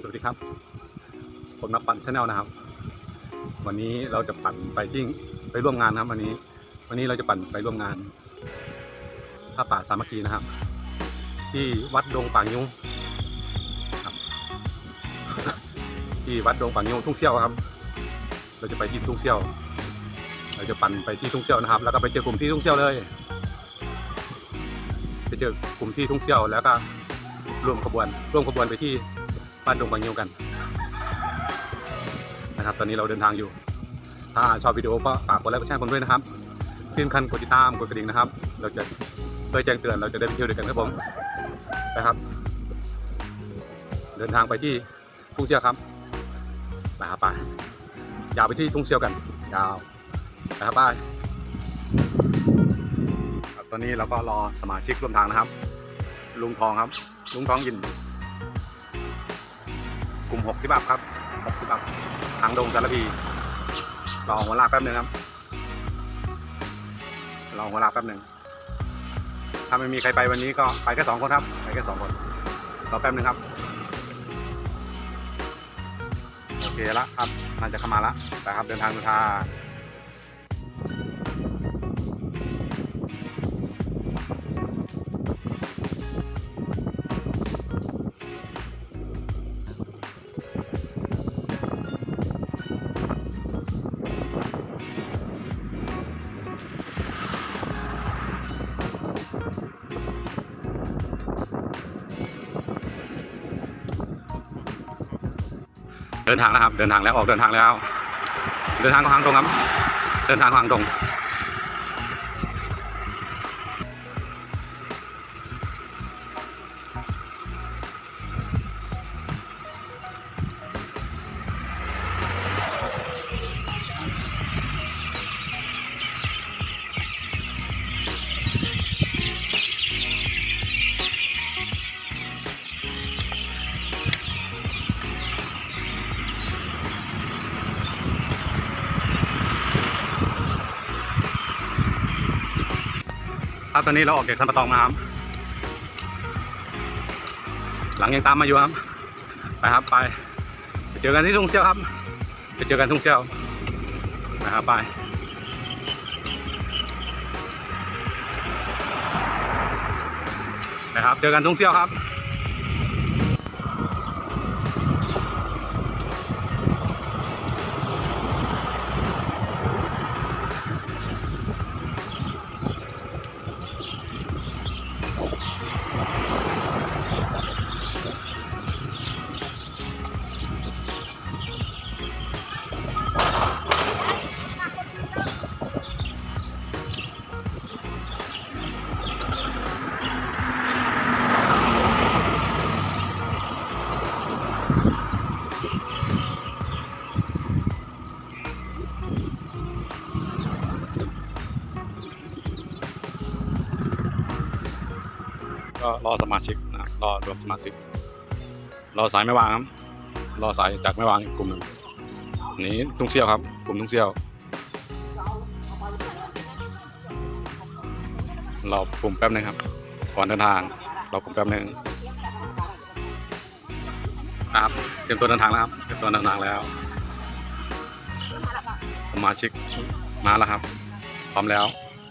สวัสดีครับ ผมนับปั่นชาแนลนะครับ วันนี้เราจะปั่นไปที่ไปร่วมงานนะครับ วันนี้ วันนี้เราจะปั่นไปร่วมงานผ้าป่าสามัคคีนะครับ ที่วัดดงปางยุงครับ ที่วัดดงปางยุงทุ่งเซี่ยวครับ เราจะไปที่ทุ่งเซี่ยว เราจะปั่นไปที่ทุ่งเซี่ยวนะครับ แล้วก็ไปเจอกลุ่มที่ทุ่งเซี่ยวเลย ไปเจอกลุ่มที่ทุ่งเซี่ยวแล้วก็ ร่วมขบวน ร่วมขบวนไปที่บ้านดงบางยิวกัน นะครับ ตอนนี้เราเดินทางอยู่ ถ้าชอบวิดีโอก็ฝากกดไลค์กดแชร์ผมด้วยนะครับที่สำคัญกดติดตามกดกระดิ่งนะครับ เราจะเพื่อแจ้งเตือนเราจะได้ไปเที่ยวด้วยกันครับผมนะครับ เดินทางไปที่ทุ่งเซี่ยวครับไปครับไปยาวไปที่ทุ่งเซี่ยวกันยาวไปครับไปตอนนี้เราก็รอสมาชิกร่วมทางนะครับ ลุงทองครับ ลุงท้องยิน กลุ่มหกสิบาทครับหกสิบาททางดงสารพีรอหัวลากแป๊บหนึ่งครับรอหัวลากแป๊บหนึ่งถ้าไม่มีใครไปวันนี้ก็ไปแค่สองคนครับ ไปแค่สองคนรอแป๊บหนึ่งครับ โอเคละครับน่าจะเข้ามาละไปครับเดินทางเดินทาง เดินทางแล้วครับ เดินทางแล้วออกเดินทางแล้ว เดินทางทางตรงครับ เดินทางทางตรง ตอนนี้เราออกจากสันปะตองมาครับหลังยังตามมาอยู่ครับ ไปครับไปไปเจอกันที่ทุ่งเซี่ยวครับ ไปเจอกันทุ่งเซี่ยวนะครับไปนะครับเจอกันทุ่งเซี่ยวครับ อสมาชิกนะรอรวมสมาชิกรอสายไม่วางครับรอสายจากไม่วางกลุ่มหนึ่งอันนี้ทุ่งเซี่ยวครับ กลุ่มทุ่งเซี่ยวรอกลุ่มแป๊บนึงครับก่อนเดินทางรอกลุ่มแป๊บนึงนะครับเตรียมตัวเดินทางแล้วครับเตรียมตัวเดินทางแล้ว สมาชิกมาแล้วครับ พร้อมแล้ว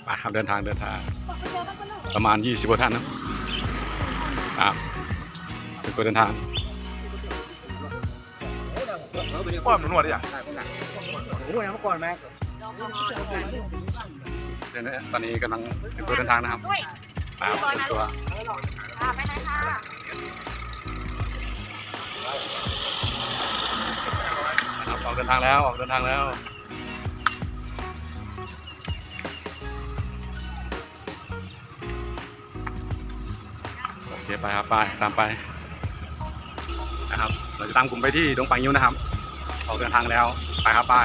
ไปครับเดินทางเดินทาง ประมาณ20กว่าท่านนะ ครับอะเป็นตัวเดินทางป้อมหนวดดิอะเดี๋ยวนะตอนนี้กำลังเป็นตัวเดินทางนะครับครับเป็นตัวค่ะไปเลยค่ะนะครับออกเดินทางแล้วออกเดินทางแล้ว ไปครับไปตามไปนะครับเราจะตามกลุ่มไปที่ดงปังยิ้วนะครับออกเดินทางแล้วไปครับไป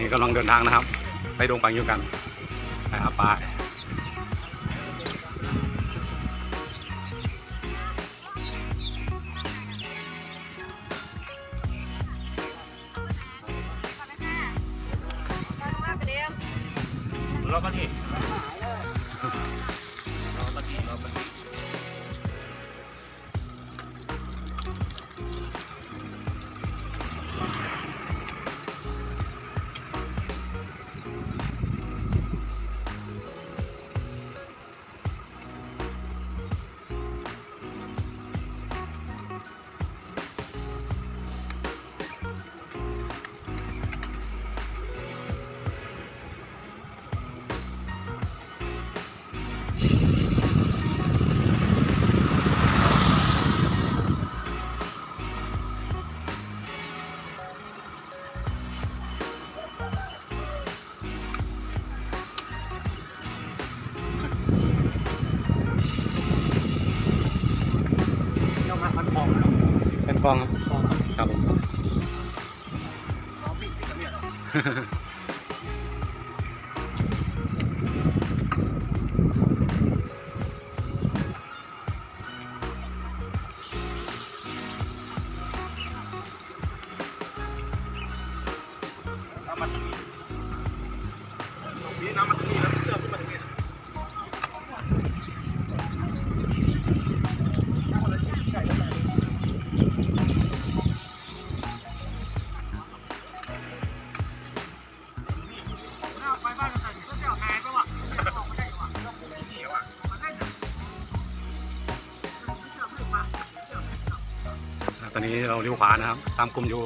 นี้กำลังเดินทางนะครับ ไปดงปังยูกันไปอาปา นี้เราเลี้ยวขวานะครับ ตามกลุ่มอยู่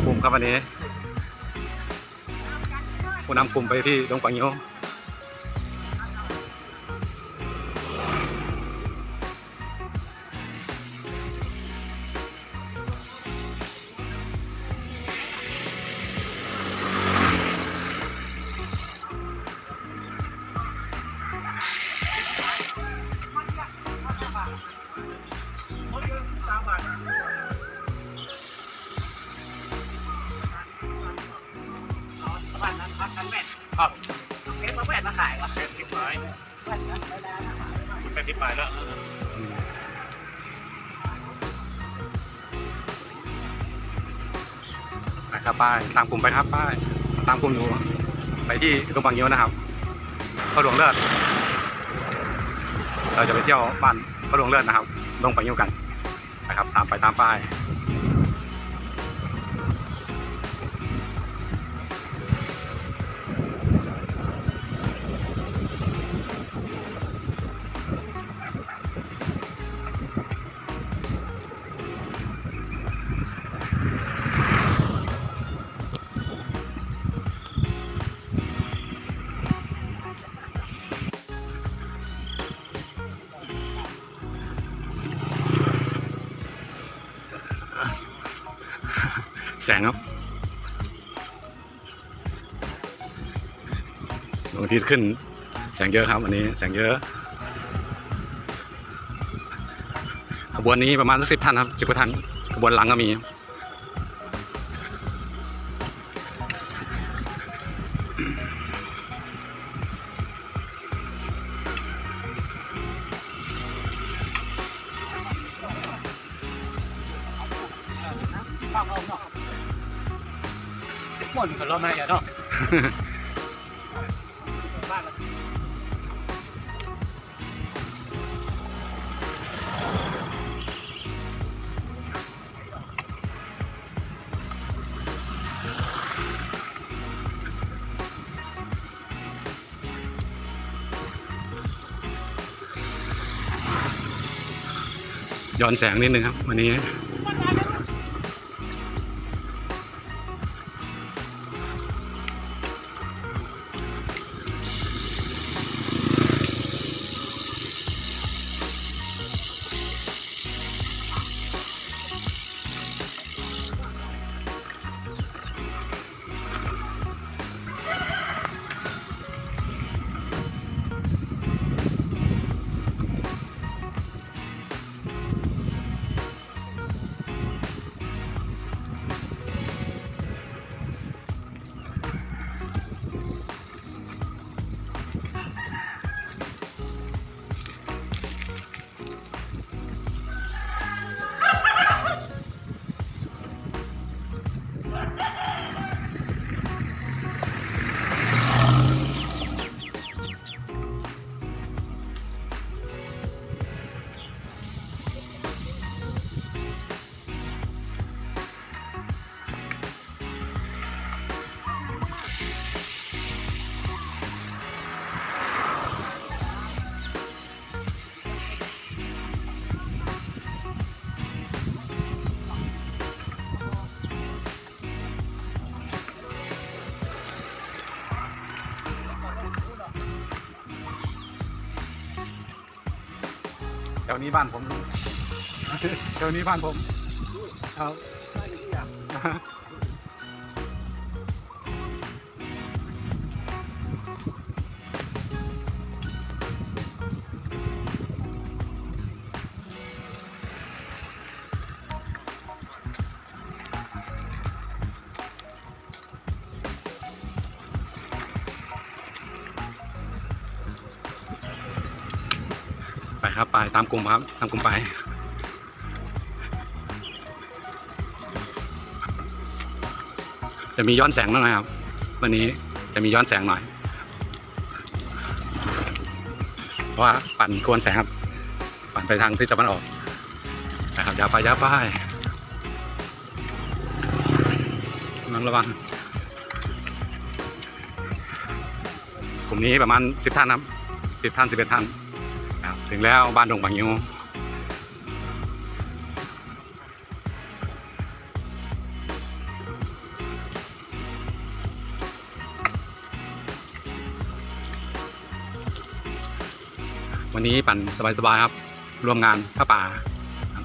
ำคุมครับวันนี้ผู้นำกลุ่มไปที่ดงกวางยู ครับป้ายตามกลุ่มไปครับป้ายตามกลุ่มอยู่ ไปที่ตรงปังยูนะครับพระหลวงเลิศเราจะไปเที่ยวบ้านพระหลวงเลิศนะครับลงปังยูกันนะครับ ตามไปตามป้าย สงครับดวงอาทิตย์ขึ้น แสงเยอะครับวันนี้แสงเยอะขบวนนี้ประมาณสักสิบท่านครับสิบกว่าท่านขบวนหลังก็มี ย้อนแสงนิดนึงครับ วันนี้ แถวนี้บ้านผม แถวนี้บ้านผมครับ ครับไปตามกลุ่มครับตามกลุ่มไปจะมีย้อนแสงหน่อยครับ วันนี้จะมีย้อนแสงหน่อย เพราะว่าปั่นกวนแสงครับ ปั่นไปทางทิศตะวันออกนะครับยาไปยาไประวังระวังกลุ่มนี้ประมาณสิบท่านครับสิบท่านสิบเอ็ดท่าน ถึงแล้วบ้านดงบางยิววันนี้ปั่นสบายๆครับ ร่วมงานผ้าป่าครับ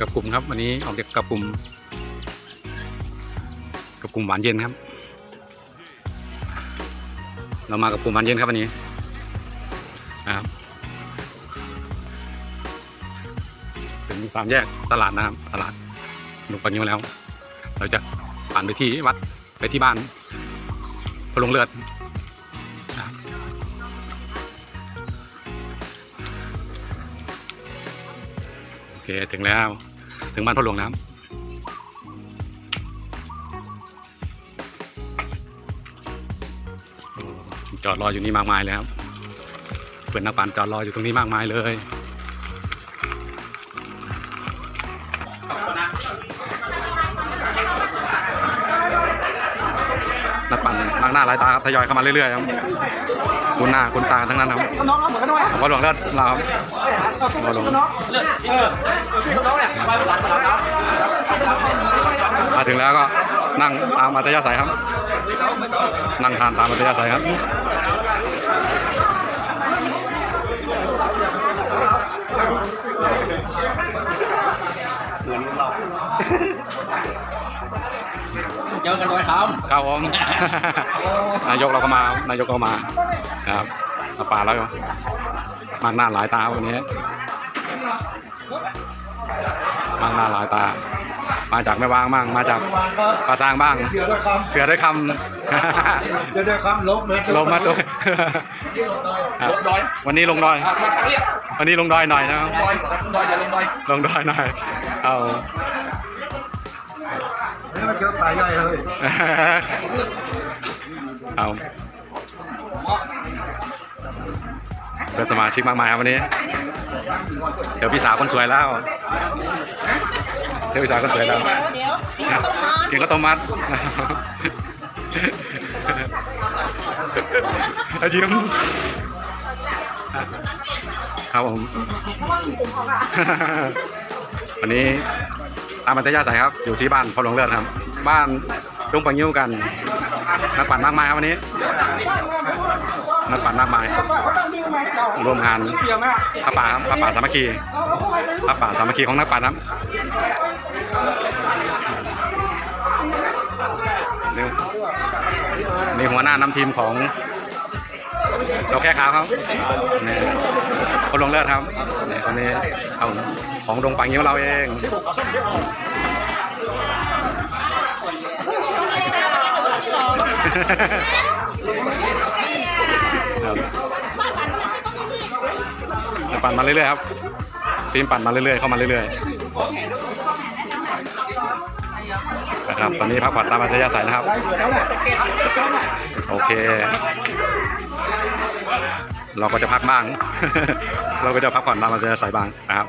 กับกลุ่มครับ วันนี้ออกเด็กกับกลุ่ม กับกลุ่มหวานเย็นครับ เรามากับกลุ่มหวานเย็นครับวันนี้นะครับถึงสามแยกตลาดนะครับตลาดหนุกปันยิวแล้ว เราจะปั่นไปที่วัดไปที่บ้านพลงเลือดนะครับโอเค ถึงแล้ว ถึงบ้านพหลวงแล้ว จอดรออยู่นี่มากมายเลยครับเพื่อนนักปั่นจอดรออยู่ตรงนี้มากมายเลยนักปั่นมากหน้าหลายตาครับทยอยเข้ามาเรื่อยๆครับคุณหน้าคุณตาทั้งนั้นครับน้องเอาเหมือนกันด้วยวัดหลวงเลิศเราครับวัดหลวงน้องเออพี่น้องเนี่ยไปหลังหลังครับมาถึงแล้วก็นั่งตามอัตยาศัยครับ นั่งทานตามอัตยาศัยครับ เจอกันด้วยครับครับผมนายกเราก็มา นายกเรามานะครับมาป่าแล้วก็มากหน้าหลายตาวันนี้มากหน้าหลายตา มาจากแม่วางบ้าง มาจากปลาซางบ้าง เสือด้วยคเสือด้วยคำเสือด้วยคำลบเลยำลงมาตัวลบดอยวันนี้ลงดอยอะมาทางเรียบวันนี้ลงดอยหน่อยนะครับดอยดอยอย่าลงดอยลงดอยหน่อยเอา นี่มันเจอปลาใหญ่เลยเอาเป็นสมาชิกมากมายครับวันนี้ เดี๋ยวพี่สาวคนสวยแล้วเดี๋ยวพี่สาวคนสวยแล้วเดี๋ยวเดี๋ยวกินข้าวต้มมัดกินข้าวต้มมัดอาชิมครับผมวันนี้ ตามมัธยาสายครับ อยู่ที่บ้านพอหลวงเลือดครับ บ้านลุงปังยิ้วกันนักปั่นมากมายครับวันนี้นักปั่นมากมายรวมงานพระป่าครับพระป่าสามัคคีพระป่าสามัคคีของนักปั่นครับนี่นี่หัวหน้านำทีมของ เราแค่ขาวครับนี่คนลงเลือดครับนี่คนนี้เอาของดงปังยิ้วเราเองปั่นมาเรื่อยๆครับทีมปั่นมาเรื่อยๆเข้ามาเรื่อยๆนะครับตอนนี้พักผ่อนตามอัธยาศัยนะครับ โอเค เราก็จะพักบ้าง เราก็จะพักผ่อนตามอัธยาศัยบ้างนะครับ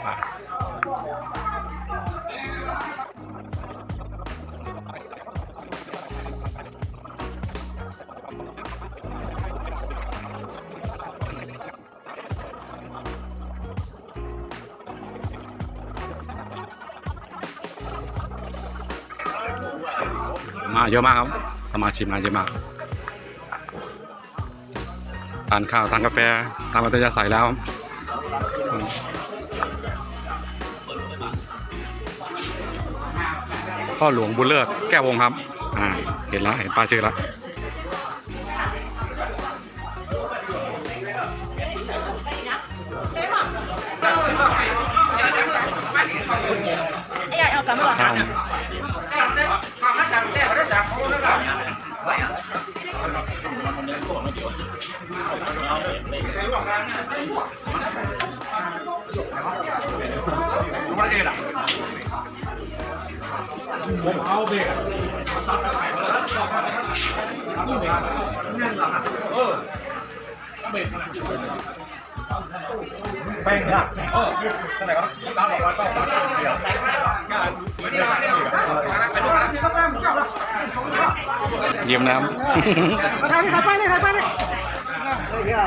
มาเยอะมากครับ สมาชิกมาเยอะมาก ทานข้าวทานกาแฟตามอัธยาศัยแล้วพ่อหลวงบุญเลิศแก้ววงครับ อ่า เห็นแล้วเห็นป้ายชื่อแล้วไอ้ใหญ่เอากลับมาก่อน เยี่ยมนะครับมาทำครับไปเลยครับไปเลยไปเลยไปเลยเออซุ่มไปเลยไปยังไงน่ะอ่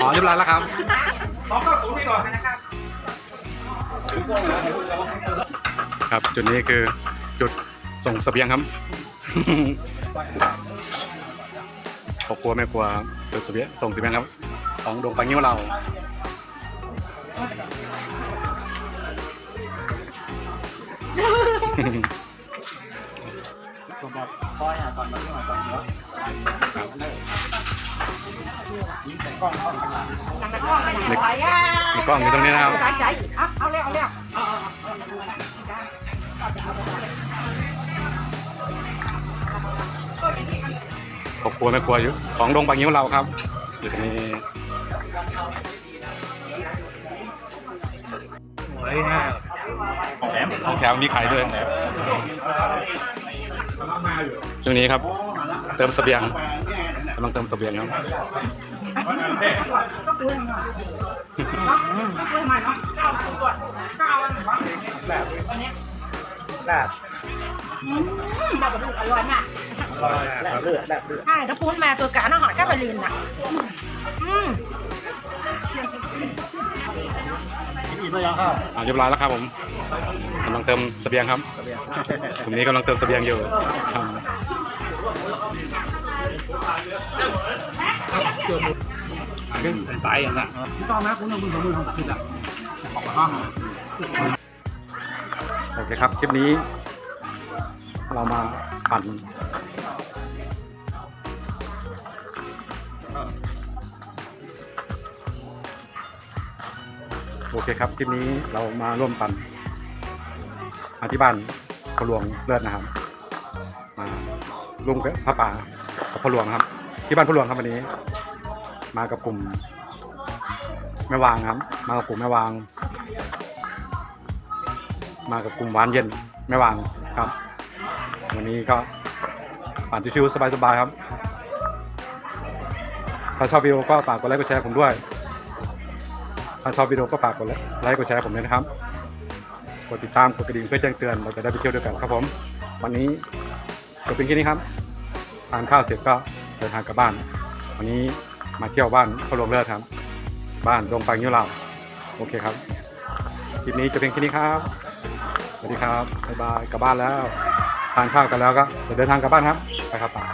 อ๋อเรียบร้อยแล้วครับครับจุดนี้คือจุดส่งเสบียงครับครอบครัวแม่ครัวจุดเสบียงส่งเสบียงครับ ของดวงปังยิ้วเรามี มีกล้องอยู่ตรงนี้นะครับเอาเอาเร็วเอาเร็วครอบครัวแม่ครัวอยู่ ของดงปังยิ้วเราครับ อยู่ตรงนี้เฮ้ยเนี่ยของแถมของแถมมีขายด้วยช่วงนี้ครับ เติมเสบียง กำลังเติมเสบียงครับเรากระดูกอร่อยมากแบบเลือดแบบเลือดใช่ถ้าพูนมาตัวกะน้าหอยก็ไปลืนอะอืมอีกินได้ยังครับอ่าเรียบร้อยแล้วครับผมกำลังเติมเสบียงครับกลุ่มนี้กำลังเติมเสบียงอยู่ ครับขึ้นสายอย่างนั้นต้องนะคุณต้องคุณสมบูรณ์ของผิดอะออกมาบ้างโอเคครับ คลิปนี้ เรามาปั่นโอเคครับ คลิปนี้เรามาร่วมปั่นมาที่บ้านพระลวงเลิศนะครับ มาร่วมกับพระป่า พระหลวงครับ ที่บ้านพระหลวงครับวันนี้ มากับกลุ่มแม่วางครับ มากับกลุ่มแม่วาง มากับกลุ่มหวานเย็นแม่วางครับ วันนี้ก็ปั่นชิวๆสบายๆครับ ถ้าชอบวิดีโอก็ฝากกดไลค์กดแชร์ผมด้วย ถ้าชอบวิดีโอก็ฝากกดไลค์กดแชร์ผมด้วยนะครับกดติดตามกดกระดิ่งเพื่อแจ้งเตือนเราจะได้ไปเที่ยวด้วยกันครับผม วันนี้จบเป็นแค่นี้ครับ ทานข้าวเสร็จก็เดินทางกลับบ้าน วันนี้มาเที่ยวบ้านพ่อหลวงเลิศครับ บ้านดงปังยิ้วเหล่าโอเคครับคลิปนี้จะเป็นแค่นี้ครับ สวัสดีครับบ๊ายบายกลับบ้านแล้ว ทานข้าวกันแล้วก็เดี๋ยวเดินทางกลับบ้านครับไปครับป่า